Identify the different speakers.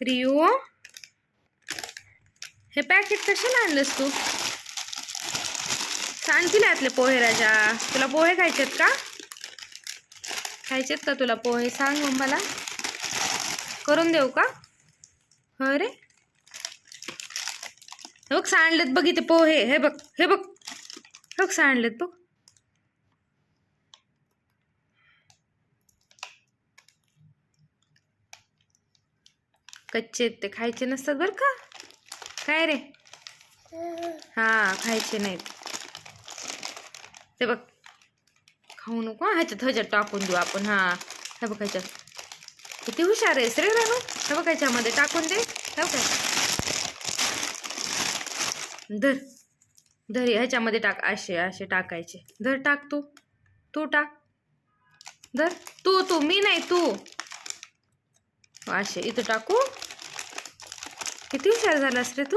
Speaker 1: Rio हे packet कशाला आणलंस तू? सांगतील यातले पोहे राजा. तुला पोहे खायचेत का? खायचेत का तुला पोहे? सांग मग मला. करून देऊ का? अरे हे बघ सांडलेत बघ इथे पोहे. हे बघ हे बघ. हे बघ सांडलेत बघ. कच्चे ते खायचे नसतात बरं का? काय रे? हा खायचे नाहीत. ते बघ. खाऊ नको ह्याच्यात ह्याच्यात टाकून देऊ आपण हा. हे बघ ह्याच्यात. किती हुशार आहेस रे रानू हे बघ ह्याच्यामध्ये टाकून दे. हे बघ धर. धर ह्याच्यामध्ये टाक. असे असे टाकायचे. धर टाक तू. तू टाक. धर. तू तू मी नाही तू. असे इथं टाकू? किती हुशार झालास रे तू?